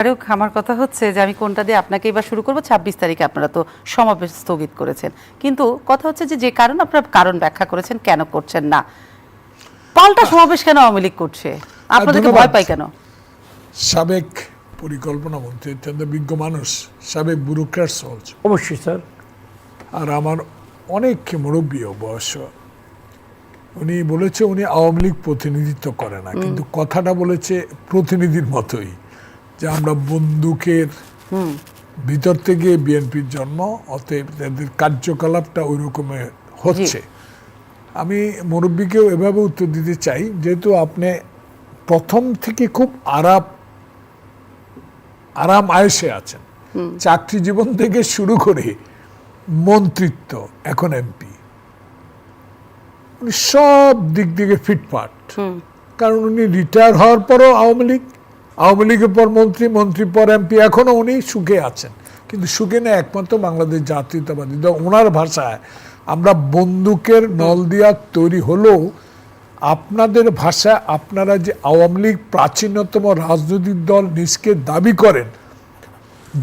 ফারুক আমার কথা হচ্ছে যে আমি কোনটা দিয়ে আপনাকে এবার শুরু করব ছাব্বিশ তারিখে আপনারা তো সমাবেশ স্থগিত করেছেন। কিন্তু কথা হচ্ছে যে যে কারণ আপনারা কারণ ব্যাখ্যা করেছেন কেন করছেন না? পাল্টা সমাবেশ কেন আওয়ামী লীগ করছে? আপনাদেরকে ভয় পাই কেন? সাবেক পরিকল্পনা মন্ত্রী অত্যন্ত বিজ্ঞ মানুষ সাবেক ব্যুরোক্রাটস অলসো অবশ্যই স্যার। আর আমার অনেক মুরব্বীও বয়স উনি বলেছে উনি আওয়ামী লীগ প্রতিনিধিত্ব করে না কিন্তু কথাটা বলেছে প্রতিনিধির মতোই। যে আমরা বন্দুকের ভিতর থেকে বিএনপির জন্ম অতএব তাদের কার্যকলাপটা ওই রকমের হচ্ছে আমি মুরব্বীকেও এভাবে উত্তর দিতে চাই যেহেতু আপনি প্রথম থেকে খুব আরাম আরাম আয়েসে আছেন। চাকরি জীবন থেকে শুরু করে মন্ত্রিত্ব এখন এমপি। উনি সব দিক থেকে ফিটফাট। কারণ উনি রিটায়ার হওয়ার পরও আওয়ামী লীগ আওয়ামী লীগের পর মন্ত্রী মন্ত্রী পর এমপি, এখনও উনি সুখে আছেন। কিন্তু সুখে না একমাত্র বাংলাদেশ জাতীয়তাবাদী দল। ওনার ভাষায় আমরা বন্দুকের নল দিয়া তৈরি হলেও আপনাদের ভাষায় আপনারা যে আওয়ামী লীগ প্রাচীনতম রাজনৈতিক দল নিজকে দাবি করেন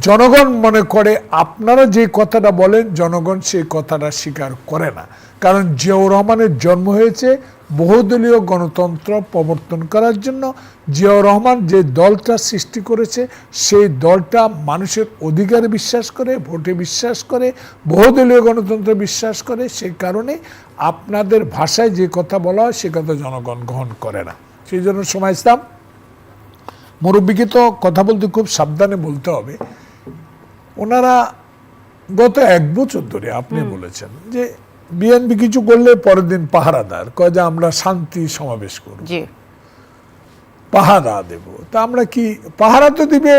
জনগণ মনে করে আপনারা যে কথাটা বলেন, জনগণ সেই কথাটা স্বীকার করে না। কারণ জিয়াউর রহমানের জন্ম হয়েছে বহুদলীয় গণতন্ত্র প্রবর্তন করার জন্য। জিয়াউর রহমান যে দলটা সৃষ্টি করেছে, সেই দলটা মানুষের অধিকারে বিশ্বাস করে, ভোটে বিশ্বাস করে, বহুদলীয় গণতন্ত্রে বিশ্বাস করে। সেই কারণে আপনাদের ভাষায় যে কথা বলা হয়, সে কথা জনগণ গ্রহণ করে না। সেই জন্য সময় ইসলাম। মুরব্বীকে তো কথা বলতে খুব সাবধানে বলতে হবে। ওনারা গত এক বছর ধরে আপনি বলেছেন যে বিএনপি কিছু করলে পরের দিন পাহারাদার কয় যে আমরা শান্তি সমাবেশ করব। পাহারা দেব। তা আমরা কি পাহারা তো দিবে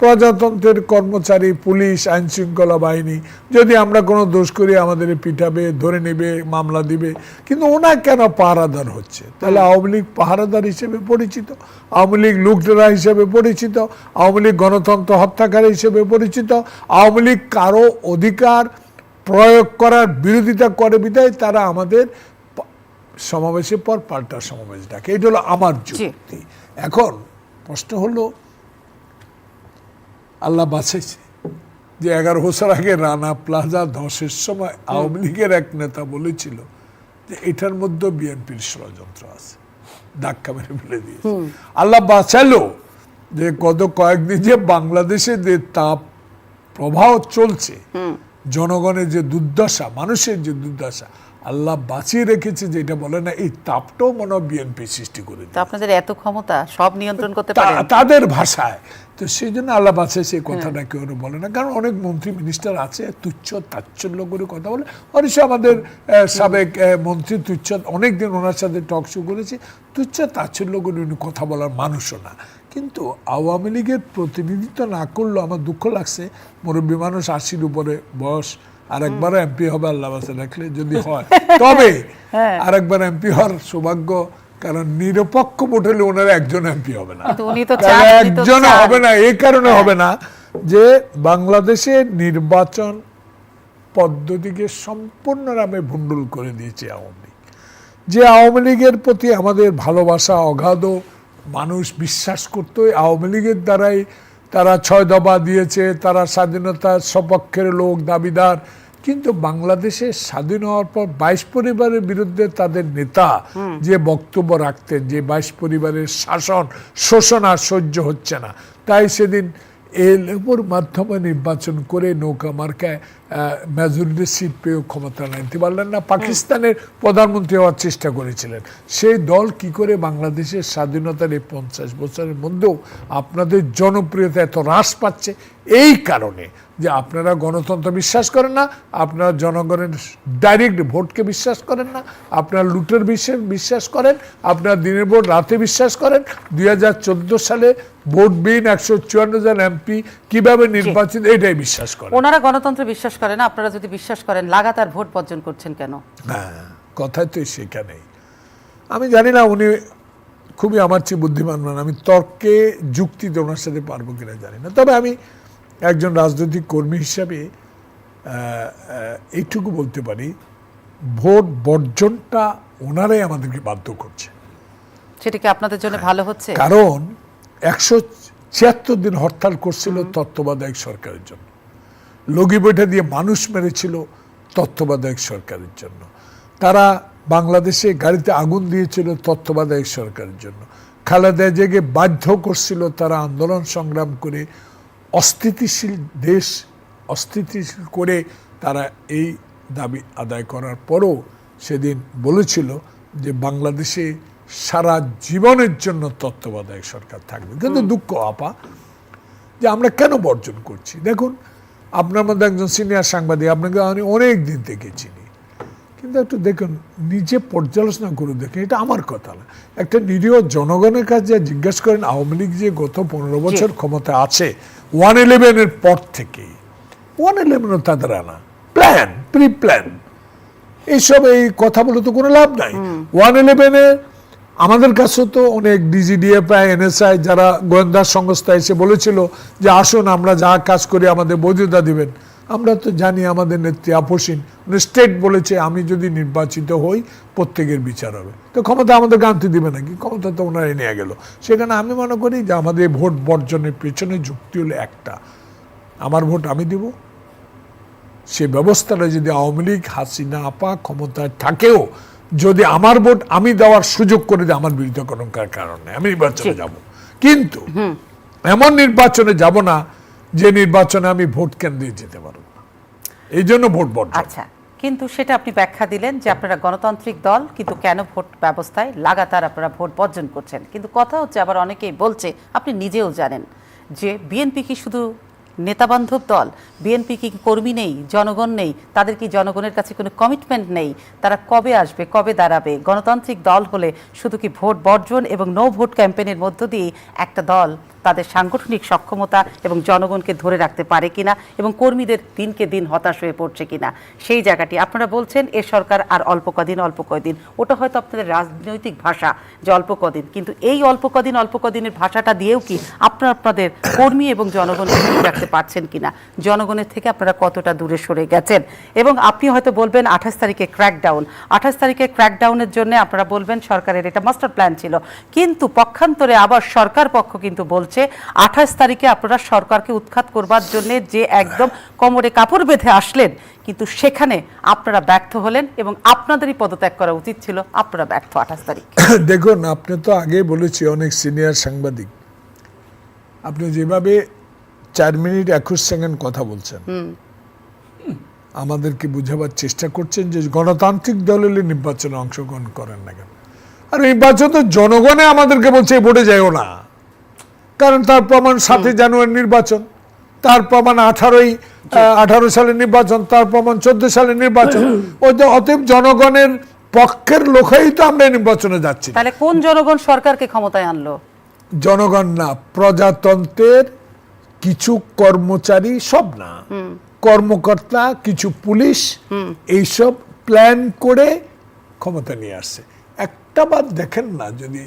প্রজাতন্ত্রের কর্মচারী পুলিশ আইন শৃঙ্খলা বাহিনী যদি আমরা কোনো দোষ করি আমাদের পিঠাবে ধরে নেবে মামলা দিবে কিন্তু ওনা কেন পাহারাদার হচ্ছে? তাহলে আওয়ামী লীগ পাহারাদার হিসেবে পরিচিত আওয়ামী লীগ লুকটেরা হিসেবে পরিচিত আওয়ামী লীগ গণতন্ত্র হত্যাকারী হিসেবে পরিচিত আওয়ামী লীগ কারও অধিকার প্রয়োগ করার বিরোধিতা করে বিদায় তারা আমাদের সমাবেশের পর পাল্টা সমাবেশ ডাকে। এটা হলো আমার যুক্তি। এখন প্রশ্ন হলো আল্লাহ বাঁচাইছে। যে এগারো বছর আগে রানা প্লাজা ধসের সময় আওয়ামী লীগের এক নেতা বলেছিল যে এটার মধ্যে বিএনপির ষড়যন্ত্র আছে। ধাক্কা মেরে ফেলে দিয়েছে। আল্লাহ বাঁচালো যে গত কয়েকদিন যে বাংলাদেশে যে তাপ প্রবাহ চলছে জনগণের যে দুর্দশা মানুষের যে দুর্দশা আল্লাহ বাঁচিয়ে রেখেছে যেটা বলে না এই তাপটাও মনে হয় বিএনপি সৃষ্টি করে তো আপনাদের এত ক্ষমতা সব নিয়ন্ত্রণ করতে পারেন। তাদের ভাষায়। তো সেই জন্য আল্লাহ বাঁচে সেই কথাটা কেউ বলে না। কারণ অনেক মন্ত্রী মিনিস্টার আছে তুচ্ছ তাচ্ছল্য করে কথা বলে। অবশ্য আমাদের সাবেক মন্ত্রী তুচ্ছ অনেকদিন ওনার সাথে টক শো করেছে। তুচ্ছ তাচ্ছল্য করে উনি কথা বলার মানুষও না। কিন্তু আওয়ামী লীগের প্রতিনিধিত্ব না করলেও আমার দুঃখ লাগছে। মুরব্বী মানুষ আশির উপরে বয়স। আরেকবার এমপি হবে আল্লাহ বাসে রাখলে যদি হয়। তবে আরেকবার এমপি হওয়ার সৌভাগ্য কারণ নিরপেক্ষ ভোট হলে ওনারা একজন এমপি হবে না। একজন হবে না এই কারণে হবে না যে বাংলাদেশে নির্বাচন পদ্ধতিকে সম্পূর্ণভাবে ভুন্ডুল করে দিয়েছে আওয়ামী লীগ। যে আওয়ামী লীগের প্রতি আমাদের ভালোবাসা অগাধ মানুষ বিশ্বাস করতো আওয়ামী লীগের দ্বারাই তারা ছয় দফা দিয়েছে তারা স্বাধীনতার সপক্ষের লোক দাবিদার কিন্তু বাংলাদেশে স্বাধীন হওয়ার পর বাইশ পরিবারের বিরুদ্ধে তাদের নেতা যে বক্তব্য রাখতেন যে বাইশ পরিবারের শাসন শোষণ আর সহ্য হচ্ছে না। তাই সেদিন এল উপর মাধ্যমে নির্বাচন করে নৌকা মার্কায় মেজরিটি সিট পেয়েও ক্ষমতা আনতে পারলেন না। পাকিস্তানের প্রধানমন্ত্রী হওয়ার চেষ্টা করেছিলেন। সেই দল কি করে বাংলাদেশের স্বাধীনতার এই পঞ্চাশ বছরের মধ্যেও আপনাদের জনপ্রিয়তা এত হ্রাস পাচ্ছে? এই কারণে যে আপনারা গণতন্ত্র বিশ্বাস করেন না আপনারা জনগণের ডাইরেক্ট ভোটকে বিশ্বাস করেন না আপনারা লুটের বিশ্বাস বিশ্বাস করেন আপনারা দিনের ভোট রাতে বিশ্বাস করেন। দু হাজার চোদ্দ সালে ভোট বিন একশো চুয়ান্ন জন এমপি কীভাবে নির্বাচিত এটাই বিশ্বাস করেন। ওনারা গণতন্ত্রে বিশ্বাস করে না আপনারা যদি বিশ্বাস করেন লাগাতার ভোট বর্জন করছেন কেন? হ্যাঁ কথাই তো সেখানেই। আমি জানি না উনি খুবই আমার চেয়ে বুদ্ধিমান মান আমি তর্কে যুক্তিতে ওনার সাথে পারব কিনা জানি না। তবে আমি একজন রাজনৈতিক কর্মী হিসাবে এইটুকু বলতে পারি ভোট বর্জনটা ওনারাই আমাদেরকে বাধ্য করছে। সেটা কি আপনাদের জন্য ভালো হচ্ছে? কারণ একশো ছিয়াত্তর দিন হরতাল করছিল তত্ত্বাবধায়ক সরকারের জন্য। লগি বৈঠা দিয়ে মানুষ মেরেছিল তত্ত্বাবধায়ক সরকারের জন্য। তারা বাংলাদেশে গাড়িতে আগুন দিয়েছিল তত্ত্বাবধায়ক সরকারের জন্য। খালেদা জেগে বাধ্য করছিল তারা আন্দোলন সংগ্রাম করে অস্থিতিশীল দেশ অস্থিতিশীল করে তারা এই দাবি আদায় করার পরও সেদিন বলেছিল যে বাংলাদেশে সারা জীবনের জন্য তত্ত্বাবধায়ক সরকার থাকবে। কিন্তু দুঃখ আপা যে আমরা কেন বর্জন করছি? দেখুন আপনার মধ্যে একজন সিনিয়র সাংবাদিক আপনাকে আমি অনেক দিন থেকে চিনি কিন্তু একটু দেখুন নিজে পর্যালোচনা করে দেখুন এটা আমার কথা না। একটা নিরীহ জনগণের কাছে জিজ্ঞেস করেন আওয়ামী লীগ যে গত পনেরো বছর ক্ষমতা আছে ওয়ান ইলেভেনের পর থেকে ওয়ান ইলেভেনও তাদের আনা। প্ল্যান প্রি প্ল্যান এইসব এই কথা বলে তো কোনো লাভ নাই। ওয়ান ইলেভেনে আমাদের কাছে তো অনেক ডিজিডিএফ ডিজিডিএফআই এনএসআই যারা গোয়েন্দা সংস্থা এসে বলেছিল যে আসুন আমরা যা কাজ করি আমাদের বৈধতা দিবেন। আমরা তো জানি আমাদের নেত্রী আপসীন। স্টেট বলেছে আমি যদি নির্বাচিত হই প্রত্যেকের বিচার হবে। তো ক্ষমতা আমাদের গান্তি দিবে নাকি? ক্ষমতা তো ওনারাই নিয়ে গেল। সেখানে আমি মনে করি যে আমাদের ভোট বর্জনের পেছনে যুক্তি হলো একটা। আমার ভোট আমি দিব। সে ব্যবস্থাটা যদি আওয়ামী লীগ হাসিনা আপা ক্ষমতায় থাকেও যদি আমার ভোট আমি দেওয়ার সুযোগ করে দেয় আমার বিরুদ্ধে কোনো কারণ নেই। আমি নির্বাচনে। যাব। কিন্তু এমন নির্বাচনে যাব না যে নির্বাচনে আমি ভোট কেন্দ্রে যেতে পারব না। এই জন্য ভোট বর্জন। আচ্ছা কিন্তু সেটা আপনি ব্যাখ্যা দিলেন যে আপনারা গণতান্ত্রিক দল, কিন্তু কেন ভোট ব্যবস্থায় লাগাতার আপনারা ভোট বর্জন করছেন? কিন্তু কথা হচ্ছে আবার অনেকেই বলছে, আপনি নিজেও জানেন যে বিএনপি কি শুধু নেতাবান্ধব দল বিএনপি কি কর্মী নেই, জনগণ নেই, তাদের কি জনগণের কাছে কোনো কমিটমেন্ট নেই? তারা কবে আসবে, কবে দাঁড়াবে? গণতান্ত্রিক দল হলে শুধু কি ভোট বর্জন এবং নো ভোট ক্যাম্পেনের মধ্য দিয়ে একটা দল তাদের সাংগঠনিক সক্ষমতা এবং জনগণকে ধরে রাখতে পারে কিনা এবং কর্মীদের দিনকে দিন হতাশ হয়ে পড়ছে কিনা, সেই জায়গাটি আপনারা বলছেন, এ সরকার আর অল্প কদিন অল্প কদিন ওটা হয়তো আপনাদের রাজনৈতিক ভাষা যে অল্প কদিন, কিন্তু এই অল্প কদিন, অল্প কদিনের ভাষাটা দিয়েও কি আপনারা আপনাদের কর্মী এবং জনগণকে ধরে রাখতে পারছেন কিনা, জনগণের থেকে আপনারা কতটা দূরে সরে গেছেন? এবং আপনি হয়তো বলবেন, আঠাশ তারিখে ক্র্যাকডাউন আঠাশ তারিখে ক্র্যাকডাউনের জন্য আপনারা বলবেন, সরকারের এটা মাস্টার প্ল্যান ছিল, কিন্তু পক্ষান্তরে আবার সরকার পক্ষ কিন্তু বলছে আঠাশ তারিখে আপনারা সরকারকে উৎখাত করবার জন্য যে একদম কোমরে কাপড় বেঁধে আসলেন কিন্তু সেখানে আপনারা ব্যর্থ হলেন এবং আপনাদেরই পদত্যাগ করা উচিত ছিল। আপনারা ব্যর্থ আঠাশ তারিখ। দেখুন আপনি তো আগে বলেছি অনেক সিনিয়র সাংবাদিক। আপনি যেভাবে চার মিনিট একুশ সেকেন্ড কথা বলছেন আমাদেরকে বুঝাবার চেষ্টা করছেন যে গণতান্ত্রিক দল হলে নির্বাচনে অংশগ্রহণ করেন না কেন। আর নির্বাচন তো জনগণে আমাদেরকে বলছে "এই ভোটে যাইও না। কারণ তার প্রমাণ সাতই জানুয়ারি নির্বাচন তার প্রমাণ আঠারোই আঠারো সালের নির্বাচন তার প্রমাণ চোদ্দ সালের নির্বাচন। ওই তো অতএব জনগণের পক্ষের লোকেই তো আমরা নির্বাচনে যাচ্ছি। তাহলে কোন জনগণ সরকারকে ক্ষমতায় আনলো? জনগণ না প্রজাতন্ত্রের কিছু কর্মচারী সব না। কর্মকর্তা কিছু পুলিশ এইসব প্ল্যান করে ক্ষমতা নিয়ে আসছে। একটা বার দেখেন না যদি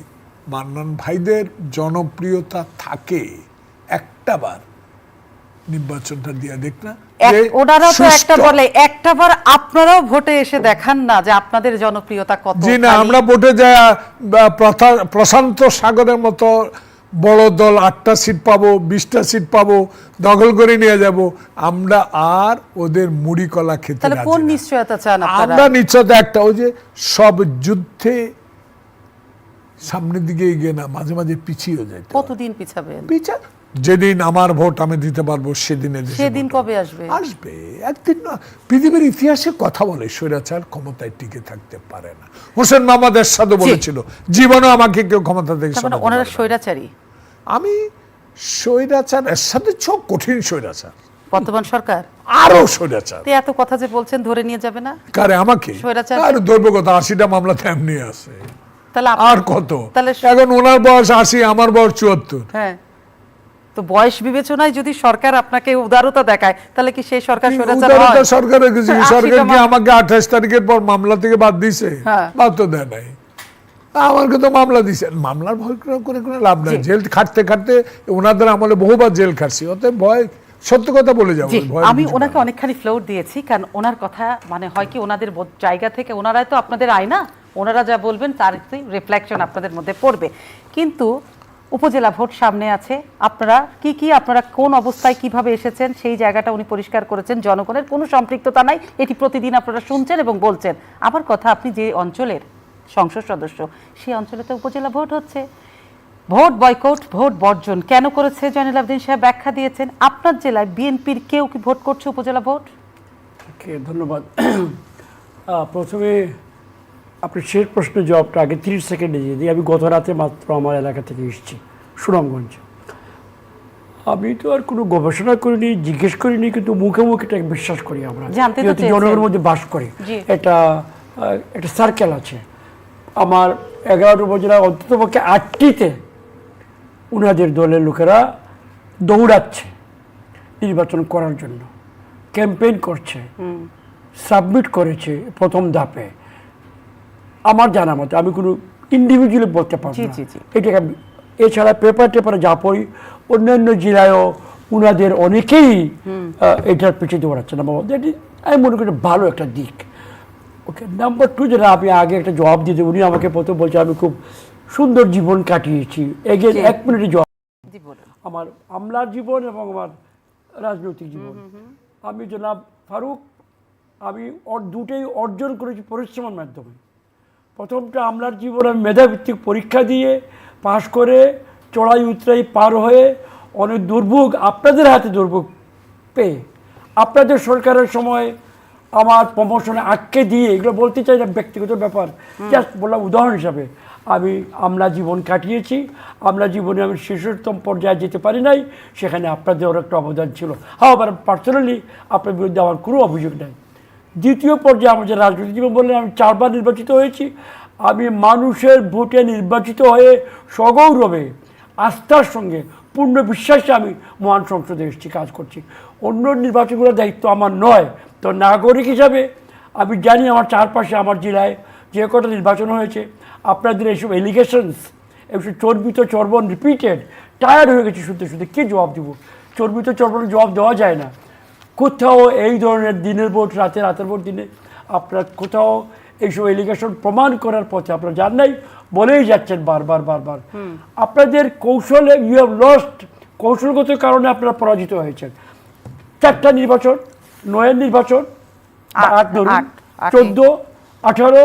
মান্নান ভাইদের জনপ্রিয়তা থাকে একটা বার। নির্বাচনটা দিয়ে দেখ না। ওনারাও তো একটা বলে একটা বার আপনারাও ভোটে এসে দেখান না যে আপনাদের জনপ্রিয়তা কত। জি না আমরা ভোটে যায় প্রশান্ত সাগরের মতো বড় দল আটটা সিট পাবো বিশটা সিট পাবো দখল করে নিয়ে যাব। আমরা আর ওদের মুড়ি কলা খেতে তাহলে কোন। নিশ্চয়তা চান আমরা নিশ্চয়তা একটা ওই যে সব যুদ্ধে সামনের দিকে এগিয়ে না মাঝে মাঝে পিছিয়ে যায় কতদিন পিছাবেন? বিচার যেদিন আমার ভোট আমি দিতে পারব সেদিনে সেদিন কবে আসবে? আসবে। একদিন না পৃথিবীর ইতিহাসে কথা বলে স্বৈরাচার ক্ষমতায় টিকে থাকতে পারে না। হোসেন মোহাম্মদ এরশাদও বলেছিল জীবনে আমাকে কেউ ক্ষমতা থেকে মানে ওনারা স্বৈরাচারী। আমি স্বৈরাচার এরশাদের ছ কঠিন স্বৈরাচার। বর্তমান সরকার? আরও স্বৈরাচার। এত কথা যে বলছেন ধরে নিয়ে যাবে না? কারে আমাকে? স্বৈরাচার? আর ধরবো কথা আশিটা মামলা তেমনি আছে। তাহলে আর কত? তাহলে এখন ওনার বয়স আশি আমার বয়স চুয়াত্তর। হ্যাঁ। তো বয়স বিবেচনায় যদি সরকার আপনাকে উদারতা দেখায় তাহলে কি সেই সরকার উদারতা সরকারের কিছু সরকার কি আমাকে আঠাশ তারিখের পর মামলা থেকে বাদ দিছে? হ্যাঁ। বাদ তো দেয় নাই। আমাকে তো মামলা দিছে। মামলার ভয় করে কোনো লাভ নাই। জেল খাটতে খাটতে ওনাদের আমলে বহুবার জেল খাটছি। অতএব ভয় সত্য কথা বলে যাব। আমি ওনাকে। অনেকখানি ফ্লোর দিয়েছি কারণ ওনার কথা মানে হয় কি ওনাদের জায়গা থেকে ওনারাই তো আপনাদের আয়না। ওনারা যা বলবেন, তার একটি রিফ্লেকশন আপনাদের মধ্যে পড়বে। কিন্তু উপজেলা ভোট সামনে আছে। আপনারা কি কি, আপনারা কোন অবস্থায় কীভাবে এসেছেন, সেই জায়গাটা উনি পরিষ্কার করেছেন। জনগণের কোনো সম্পৃক্ততা নাই। এটি প্রতিদিন আপনারা শুনছেন এবং বলছেন। আমার কথা, আপনি যে অঞ্চলের সংসদ সদস্য সেই অঞ্চলে তো উপজেলা ভোট হচ্ছে। ভোট বয়কট, ভোট বর্জন কেন করেছে? জয়নুল আবদিন সাহেব ব্যাখ্যা দিয়েছেন। আপনার জেলায় বিএনপির কেউ কি ভোট করছে উপজেলা ভোট? ধন্যবাদ। প্রথমে আপনি শেষ প্রশ্নের জবাবটা আগে তিরিশ সেকেন্ডে দিয়ে দিই। আমি গত রাতে মাত্র আমার এলাকা থেকে এসেছি সুনামগঞ্জ। আমি তো আর কোনো গবেষণা করিনি জিজ্ঞেস করিনি কিন্তু মুখে মুখে এটাকে বিশ্বাস করি আমরা। জনগণের মধ্যে বাস করি। এটা একটা সার্কেল আছে। আমার এগারোটা উপজেলা অন্তত পক্ষে আটটিতে উনাদের দলের লোকেরা দৌড়াচ্ছে নির্বাচন করার জন্য। ক্যাম্পেইন করছে। সাবমিট করেছে প্রথম ধাপে। আমার জানা মতে আমি কোনো ইন্ডিভিজুয়ালি বলতে পারব। এটাকে এছাড়া পেপার টেপারে যা পড়ি অন্যান্য জেলায়ও ওনাদের অনেকেই এটার পিছিয়ে দৌড়াচ্ছে না। বাবা দ্যাট ইজ আমি মনে করি ভালো একটা দিক। ওকে নাম্বার টু যেটা আমি আগে একটা জবাব দিতে উনি আমাকে প্রথম বলছে আমি খুব সুন্দর জীবন কাটিয়েছি। এগেন এক মিনিটে জবাব। আমার আমলার জীবন এবং আমার রাজনৈতিক জীবন। আমি জনাব ফারুক আমি দুটোই অর্জন করেছি পরিশ্রমের মাধ্যমে। প্রথমটা আমলার জীবন মেধাভিত্তিক পরীক্ষা দিয়ে পাশ করে চড়াই উতরাই পার হয়ে অনেক দুর্ভোগ আপনাদের হাতে দুর্ভোগ পেয়ে আপনাদের সরকারের সময় আমার প্রমোশনে আটকে দিয়ে এগুলো বলতে চাই না ব্যক্তিগত ব্যাপার। জাস্ট বললাম উদাহরণ হিসাবে আমি আমরা জীবন কাটিয়েছি আমরা জীবনে আমি শীর্ষতম পর্যায়ে যেতে পারি নাই সেখানে আপনাদেরও একটা অবদান ছিল। হ্যাঁ আবার পার্সোনালি আপনার বিরুদ্ধে আমার কোনো অভিযোগ নেই। দ্বিতীয় পর্যায়ে আমার যে রাজনৈতিক জীবন বললেন, আমি চারবার নির্বাচিত হয়েছি। আমি মানুষের ভোটে নির্বাচিত হয়ে সগৌরবে, আস্থার সঙ্গে, পূর্ণ বিশ্বাসে আমি মহান সংসদে এসেছি, কাজ করছি। অন্য নির্বাচনগুলোর দায়িত্ব আমার নয়, তো নাগরিক হিসাবে আমি জানি আমার চারপাশে আমার জেলায় যে কটা নির্বাচন হয়েছে। আপনাদের এইসব এলিগেশনস এইসব চর্বিত চর্বণ রিপিটেড টায়ার্ড হয়ে গেছে শুনতে শুনতে। কী জবাব দেবো? চর্বিত চর্বণের জবাব দেওয়া যায় না। কোথাও এই ধরনের দিনের ভোট রাতে রাতের ভোট দিনে আপনার কোথাও এইসব এলিগেশন প্রমাণ করার পথে আপনারা যান নাই বলেই যাচ্ছেন বারবার বারবার। আপনাদের কৌশলে ইউ হ্যাভ লস্ট কৌশলগত কারণে আপনারা পরাজিত হয়েছেন। চারটা নির্বাচন নয়ের নির্বাচন আট, ধরুন চোদ্দ আঠারো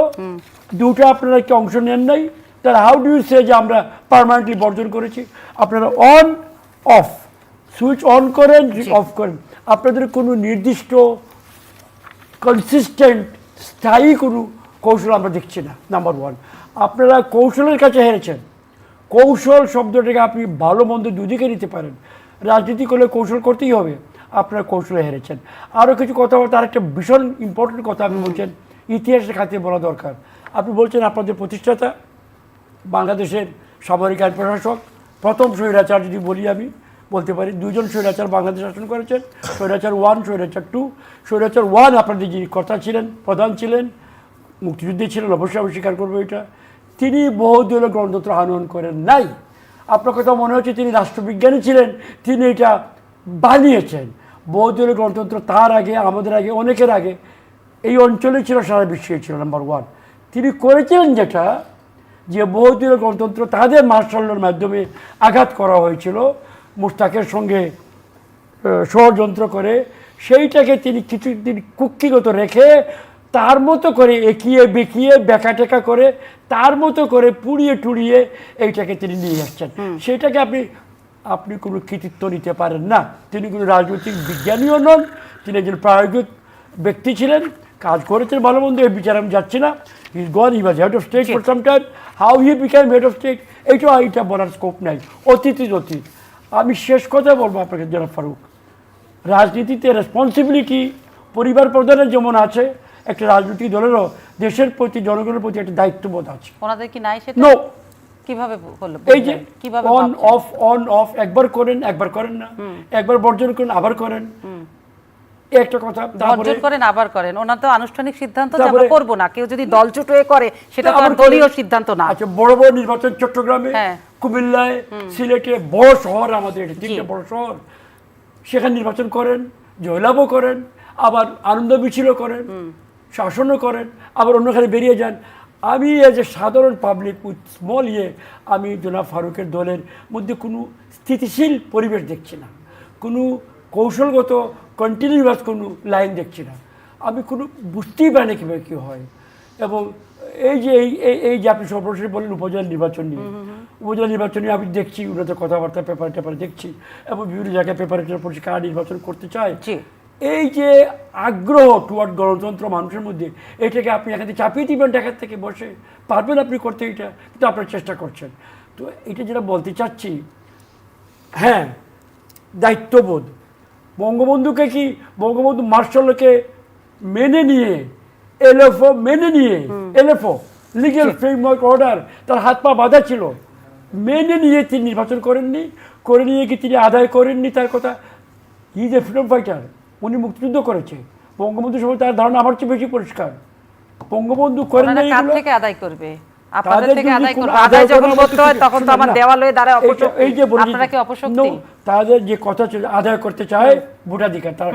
দুটো আপনারা কি অংশ নেন নাই? তাহলে হাউ ডু ইউ সে যে আমরা পার্মানেন্টলি বর্জন করেছি? আপনারা অন অফ সুইচ অন করেন অফ করেন। আপনাদের কোনো নির্দিষ্ট কনসিস্টেন্ট স্থায়ী কোনো কৌশল আমরা দেখছি না নাম্বার ওয়ান আপনারা কৌশলের কাছে হেরেছেন। কৌশল শব্দটাকে আপনি ভালো মন্দ দুদিকে নিতে পারেন। রাজনীতি করলে কৌশল করতেই হবে, আপনারা কৌশলে হেরেছেন। আরও কিছু কথা বলতে আরেকটা ভীষণ ইম্পর্টেন্ট কথা আপনি বলছেন, ইতিহাসের খাতিরে বলা দরকার। আপনি বলছেন আপনাদের প্রতিষ্ঠাতা, বাংলাদেশের সামরিক আইন প্রশাসক, প্রথম স্বৈরাচার যদি বলি আমি। বলতে পারি, দুইজন স্বৈরাচার বাংলাদেশ শাসন করেছেন, স্বৈরাচার ওয়ান স্বৈরাচার টু স্বৈরাচার ওয়ান আপনাদের যিনি কর্তা ছিলেন, প্রধান ছিলেন, মুক্তিযুদ্ধে ছিলেন, অবশ্যই আমি স্বীকার করব এটা। তিনি বহুদলীয় গণতন্ত্র আনয়ন করেন নাই। আপনার কথা মনে হচ্ছে তিনি রাষ্ট্রবিজ্ঞানী ছিলেন, তিনি এটা বানিয়েছেন। বহুদলীয় গণতন্ত্র তার আগে, আমাদের আগে, অনেকের আগে, এই অঞ্চলে ছিল, সারা বিশ্বে ছিল নাম্বার ওয়ান তিনি করেছিলেন যেটা, যে বহুদলীয় গণতন্ত্র তাদের মার্শালের মাধ্যমে আঘাত করা হয়েছিল মুস্তাকের সঙ্গে ষড়যন্ত্র করে সেইটাকে তিনি কিছুদিন কুক্ষিগত রেখে তার মতো করে একিয়ে বেঁকিয়ে বেঁকা করে তার মতো করে পুড়িয়ে টুড়িয়ে এইটাকে তিনি নিয়ে আসছেন। সেটাকে আপনি আপনি কোনো কৃতিত্ব নিতে পারেন না। তিনি কোনো রাজনৈতিক বিজ্ঞানীও নন তিনি একজন প্রায়োগিক ব্যক্তি ছিলেন কাজ করেছেন ভালো মন্দ এই বিচার আমি যাচ্ছি না। Is gone he was head of state for some time how he became head of state এইটা এইটা বলার স্কোপ নাই। অতীত ইজ অতীত। আমি শেষ কথা বলব আপনাকে জনাব ফারুক। রাজনীতিতে রেসপন্সিবিলিটি পরিবার প্রধানের যেমন আছে একটা রাজনৈতিক দলেরও দেশের প্রতি জনগণের প্রতি একটা দায়িত্ববোধ আছে। ওনাদের কি নাই সেটা নো কীভাবে এই যে কীভাবে অন অফ অন অফ একবার করেন একবার করেন না। একবার বর্জন করেন আবার করেন। একটা কথা বর্জন করেন আবার করেন। ওনার তো আনুষ্ঠানিক সিদ্ধান্ত আমরা করব না। কেউ যদি হয়ে করে সেটা তো দলীয় সিদ্ধান্ত না। আচ্ছা বড় বড় নির্বাচন চট্টগ্রামে হ্যাঁ। কুমিল্লায় সিলেটে বড় শহর আমাদের তিনটে বড় শহর। সেখানে নির্বাচন করেন জয়লাভও করেন আবার আনন্দ মিছিলও করেন শাসনও করেন আবার অন্যখানে বেরিয়ে যান। আমি এজ এ সাধারণ পাবলিক উইথ স্মল ইয়ে আমি জনাব ফারুকের দলের মধ্যে কোনো স্থিতিশীল পরিবেশ দেখছি না। কোনো কৌশলগত কন্টিনিউয়াস কোনো লাইন দেখছি না। আমি কোনো বুঝতেই পারি না কীভাবে কী হয়। এবং এই যে এই এই- এই যে আপনি সর্বশেষ বললেন উপজেলা নির্বাচন নিয়ে। উপজেলা নির্বাচন নিয়ে আমি দেখছি উন্নত কথাবার্তা পেপার টেপার দেখছি এবং বিভিন্ন জায়গায় পেপারে পড়ছি কারা নির্বাচন করতে চায়। এই যে আগ্রহ টুয়ার্ড গণতন্ত্র মানুষের মধ্যে এটাকে আপনি এখান থেকে চাপিয়ে দিবেন ঢাকা থেকে বসে। পারবেন আপনি করতে এটা কিন্তু আপনার চেষ্টা করছেন। তো এটা যেটা বলতে চাচ্ছি হ্যাঁ দায়িত্ববোধ। বঙ্গবন্ধুকে কি বঙ্গবন্ধু মার্শালকে মেনে নিয়ে এলএফও মেনে নিয়ে এলএফও লিগেল ফ্রেমওয়ার্ক অর্ডার তার হাত পা বাঁধা ছিল মেনে নিয়ে তিনি নির্বাচন করেননি করে নিয়ে কি তিনি আদায় করেননি তার কথা? ইজ এ ফ্রিডম ফাইটার উনি মুক্তিযুদ্ধ করেছে বঙ্গবন্ধু সময় তার ধারণা আমার চেয়ে বেশি পরিষ্কার। বঙ্গবন্ধু করেন থেকে আদায় করবে? আপনাদের তাদের থেকে আদায় যখন করতে হয় তখন তো আমার দেওয়াল হয়ে দাঁড়ায় অপশক্তি। এই যে আপনারা কি অপশক্তি? তাদের যে কথা ছিল আদায় করতে চায় ভোটাধিকার তার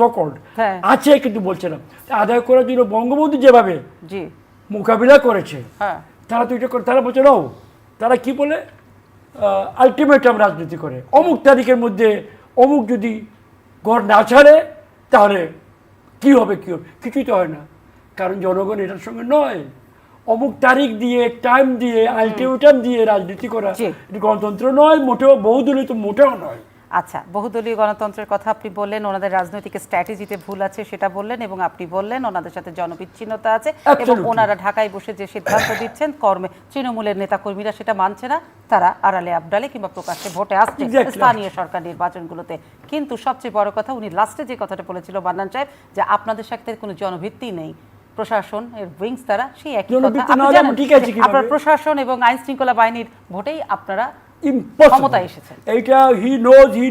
সকল্ড হ্যাঁ। আছে কিন্তু বলছে না। আদায় করার জন্য বঙ্গবন্ধু যেভাবে জি। মোকাবিলা করেছে হ্যাঁ। তারা তো এটা করে তারা বলছে নাও তারা কি বলে? আলটিমেটাম রাজনীতি করে। অমুক তারিখের মধ্যে অমুক যদি ঘর না ছাড়ে তাহলে কি হবে কি হবে? কিছুই তো হয় না। কারণ জনগণ এটার সঙ্গে নয়। অমুক তারিখ দিয়ে টাইম দিয়ে আলটিমেটাম দিয়ে রাজনীতি করা এটা গণতন্ত্র নয় মোটেও বহুদলীয় তো মোটেও নয়। আচ্ছা বহুদলীয় গণতন্ত্রের কথা আপনি বললেন ওনাদের রাজনৈতিক স্ট্র্যাটেজিতে ভুল আছে সেটা বললেন এবং আপনি বললেন ওনাদের সাথে জনবিচ্ছিন্নতা আছে এবং ওনারা ঢাকায় বসে যে সিদ্ধান্ত দিচ্ছেন কর্মে তৃণমূলের নেতাকর্মীরা সেটা মানছে না তারা আড়ালে আবডালে কিংবা প্রকাশ্যে ভোটে আসছে। স্থানীয় সরকার নির্বাচনগুলোতে। কিন্তু সবচেয়ে বড় কথা উনি লাস্টে যে কথাটা বলেছিল বান্নান সাহেব যে আপনাদের সাথে কোনো জনভিত্তি নেই। প্রশাসন এর উইংস তারা সেই একই কথা। আপনার প্রশাসন এবং আইন শৃঙ্খলা বাহিনীর ভোটেই আপনারা ক্ষমতায় এসেছেন। এইটা হি নোজ হি